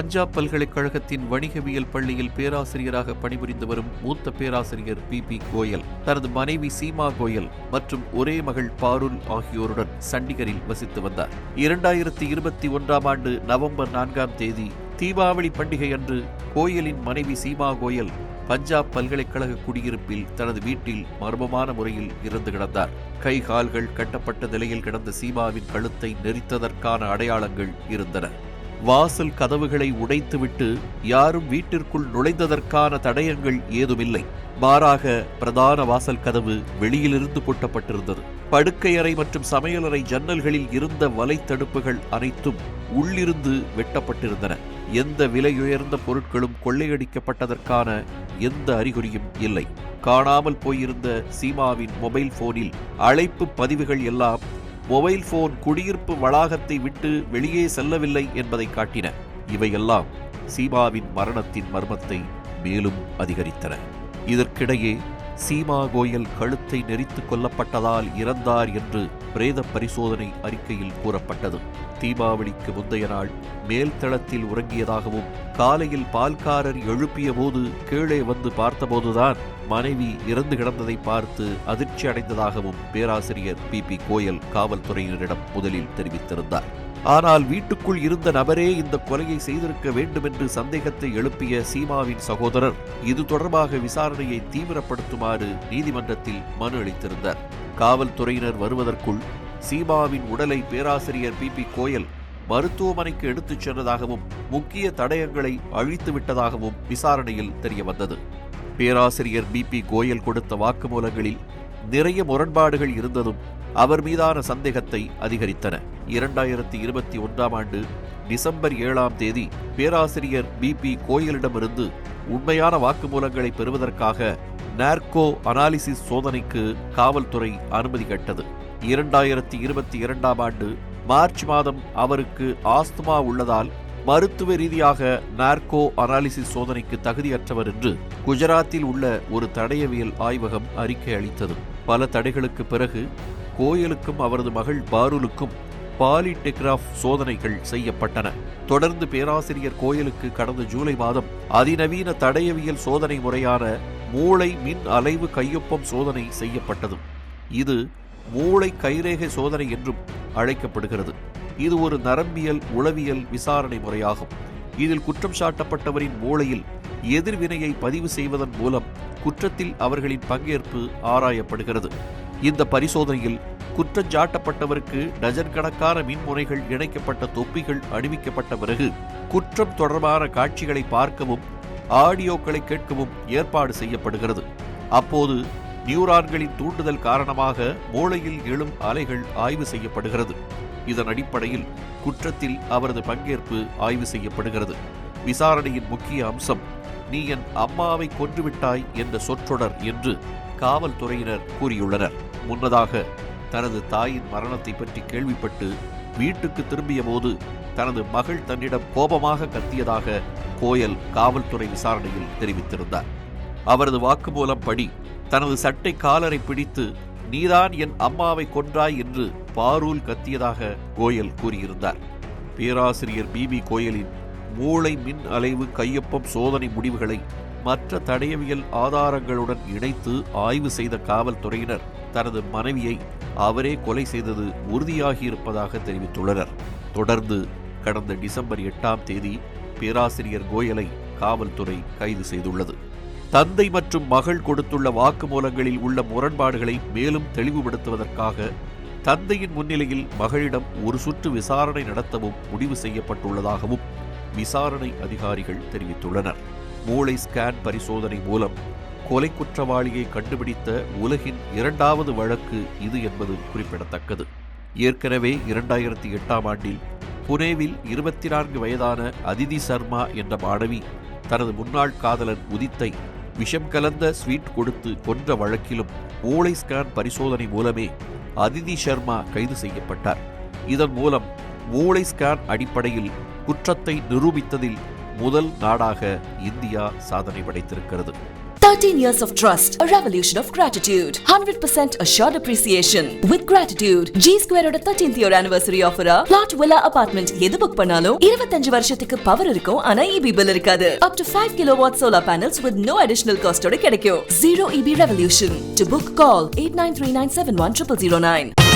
பஞ்சாப் பல்கலைக்கழகத்தின் வணிகவியல் பள்ளியில் பேராசிரியராக பணிபுரிந்து வரும் மூத்த பேராசிரியர் பி பி கோயல் தனது மனைவி சீமா கோயல் மற்றும் ஒரே மகள் பாருல் ஆகியோருடன் சண்டிகரில் வசித்து வந்தார். இரண்டாயிரத்தி இருபத்தி ஒன்றாம் ஆண்டு நவம்பர் நான்காம் தேதி தீபாவளி பண்டிகை அன்று கோயலின் மனைவி சீமா கோயல் பஞ்சாப் பல்கலைக்கழக குடியிருப்பில் தனது வீட்டில் மர்மமான முறையில் இருந்து கிடந்தார். கை கால்கள் கட்டப்பட்ட நிலையில் கிடந்த சீமாவின் கழுத்தை நெரித்ததற்கான அடையாளங்கள் இருந்தன. வாசல் கதவுகளை உடைத்துவிட்டு யாரும் வீட்டிற்குள் நுழைந்ததற்கான தடயங்கள் ஏதுமில்லை. மாறாக பிரதான வாசல் கதவு வெளியிலிருந்து பூட்டப்பட்டிருந்தது. படுக்கையறை மற்றும் சமையலறை ஜன்னல்களில் இருந்த வலைத்தடுப்புகள் அனைத்தும் உள்ளிருந்து வெட்டப்பட்டிருந்தன. எந்த விலையுயர்ந்த பொருட்களும் கொள்ளையடிக்கப்பட்டதற்கான எந்த அறிகுறியும் இல்லை. காணாமல் போயிருந்த சீமாவின் மொபைல் போனில் அழைப்பு பதிவுகள் எல்லாம் மொபைல் போன் குடியிருப்பு வளாகத்தை விட்டு வெளியே செல்லவில்லை என்பதை காட்டின இவையெல்லாம் சீமாவின் மரணத்தின் மர்மத்தை மேலும் அதிகரித்தன. இதற்கிடையே சீமா கோயல் கழுத்தை நெரித்து கொல்லப்பட்டதால் இறந்தார் என்று பிரேத பரிசோதனை அறிக்கையில் கூறப்பட்டது. தீபாவளிக்கு முந்தைய நாள் மேல்தளத்தில் உறங்கியதாகவும் காலையில் பால்காரர் எழுப்பிய போது கீழே வந்து பார்த்தபோதுதான் மனைவி இறந்து கிடந்ததை பார்த்து அதிர்ச்சி அடைந்ததாகவும் பேராசிரியர் பி. பி. கோயல் காவல்துறையினரிடம் முதலில் தெரிவித்திருந்தார். ஆனால் வீட்டுக்குள் இருந்த நபரே இந்த கொலையை செய்திருக்க வேண்டும் என்று சந்தேகத்தை எழுப்பிய சீமாவின் சகோதரர். இது தொடர்பாக விசாரணையை தீவிரப்படுத்துமாறு நீதிமன்றத்தில் மனு அளித்திருந்தார். காவல்துறையினர் வருவதற்குள் சீமாவின் உடலை பேராசிரியர் பி. பி. கோயல் மருத்துவமனைக்கு எடுத்துச் சென்றதாகவும் முக்கிய தடயங்களை அழித்து விட்டதாகவும் விசாரணையில் தெரியவந்தது. பேராசிரியர் பி. பி. கோயல் கொடுத்த வாக்குமூலங்களில் நிறைய முரண்பாடுகள் இருந்ததும் அவர் மீதான சந்தேகத்தை அதிகரித்தன. இரண்டாயிரத்தி இருபத்தி ஒன்றாம் ஆண்டு டிசம்பர் ஏழாம் தேதி பேராசிரியர் பி பி கோயலிடமிருந்து உண்மையான வாக்குமூலங்களை பெறுவதற்காக நார்கோ அனாலிசிஸ் சோதனைக்கு காவல்துறை அனுமதி கேட்டது. இரண்டாயிரத்தி இருபத்தி இரண்டாம் ஆண்டு மார்ச் மாதம் அவருக்கு ஆஸ்துமா உள்ளதால் மருத்துவ ரீதியாக நார்கோ அனாலிசிஸ் சோதனைக்கு தகுதியற்றவர் என்று குஜராத்தில் உள்ள ஒரு தடயவியல் ஆய்வகம் அறிக்கை அளித்தது. பல தடைகளுக்கு பிறகு கோயலுக்கும் அவரது மகள் பாருலுக்கும் பாலிடெக்ராஃப் சோதனைகள் செய்யப்பட்டன. தொடர்ந்து பேராசிரியர் கோயலுக்கு கடந்த ஜூலை மாதம் அதிநவீன தடயவியல் சோதனை முறையான மூளை மின் அலைவு கையொப்பம் சோதனை செய்யப்பட்டது இது மூளை கைரேகை சோதனை என்றும் அழைக்கப்படுகிறது. இது ஒரு நரம்பியல் உளவியல் விசாரணை முறையாகும். இதில் குற்றம் சாட்டப்பட்டவரின் மூளையில் எதிர்வினையை பதிவு செய்வதன் மூலம் குற்றத்தில் அவர்களின் பங்கேற்பு ஆராயப்படுகிறது. இந்த பரிசோதனையில் குற்றஞ்சாட்டப்பட்டவருக்கு டஜன் கணக்கான மின்முறைகள் இணைக்கப்பட்ட தொப்பிகள் அணிவிக்கப்பட்ட பிறகு குற்றம் தொடர்பான காட்சிகளை பார்க்கவும் ஆடியோக்களை கேட்கவும் ஏற்பாடு செய்யப்படுகிறது. அப்போது நியூரான்களின் தூண்டுதல் காரணமாக மூளையில் எழும் அலைகள் ஆய்வு செய்யப்படுகிறது. இதன் அடிப்படையில் குற்றத்தில் அவரது பங்கேற்பு ஆய்வு செய்யப்படுகிறது. விசாரணையின் முக்கிய அம்சம் நீ என் அம்மாவை கொன்றுவிட்டாய் என்ற சொற்றொடர் என்று காவல்துறையினர் கூறியுள்ளனர். முன்னதாக தனது தாயின் மரணத்தை பற்றி கேள்விப்பட்டு வீட்டுக்கு திரும்பிய போது தனது மகள் தன்னிடம் கோபமாக கத்தியதாக கோயல் காவல்துறை விசாரணையில் தெரிவித்திருந்தார். அவரது வாக்குமூலம் படி தனது சட்டை காலரை பிடித்து நீதான் என் அம்மாவை கொன்றாய் என்று பாரூல் கத்தியதாக கோயல் கூறியிருந்தார். பேராசிரியர் பிபி கோயலின் மூளை மின் அலைவு கையொப்பம் சோதனை முடிவுகளை மற்ற தடயவியல் ஆதாரங்களுடன் இணைத்து ஆய்வு செய்த காவல்துறையினர் தனது மனைவியை அவரே கொலை செய்தது உறுதியாகியிருப்பதாக தெரிவித்துள்ளனர். தொடர்ந்து கடந்த டிசம்பர் எட்டாம் தேதி பேராசிரியர் கோயலை காவல்துறை கைது செய்துள்ளது. தந்தை மற்றும் மகள் கொடுத்துள்ள வாக்குமூலங்களில் உள்ள முரண்பாடுகளை மேலும் தெளிவுபடுத்துவதற்காக தந்தையின் முன்னிலையில் மகளிடம் ஒரு சுற்று விசாரணை நடத்தவும் முடிவு செய்யப்பட்டுள்ளதாகவும் விசாரணை அதிகாரிகள் தெரிவித்துள்ளனர். மூளை ஸ்கேன் பரிசோதனை மூலம் கொலை குற்றவாளியை கண்டுபிடித்த உலகின் இரண்டாவது வழக்கு இது என்பது குறிப்பிடத்தக்கது. ஏற்கனவே இரண்டாயிரத்தி எட்டாம் ஆண்டில் புனேவில் இருபத்தி நான்கு வயதான அதிதி சர்மா என்ற மாணவி தனது முன்னாள் காதலன் உதித்தை விஷம் கலந்த ஸ்வீட் கொடுத்து கொன்ற வழக்கிலும் மூளை ஸ்கேன் பரிசோதனை மூலமே அதிதி சர்மா கைது செய்யப்பட்டார். இதன் மூலம் மூளை ஸ்கேன் அடிப்படையில் குற்றத்தை நிரூபித்ததில் முதல் நாடாக இந்தியா சாதனை படைத்திருக்கிறது 13 years of trust, a revolution of gratitude, 100% assured appreciation. With gratitude, G Square ஓட 13th year anniversary offer ஆ plot villa apartment எது புக் பண்ணாலும் 25 வருஷத்துக்கு பவர் இருக்கும் ஆனா EB bill இருக்காது. Up to 5 kilowatt solar panels with no additional cost ஓட கிடைக்கும். Zero EB revolution. To book, call 8939710009.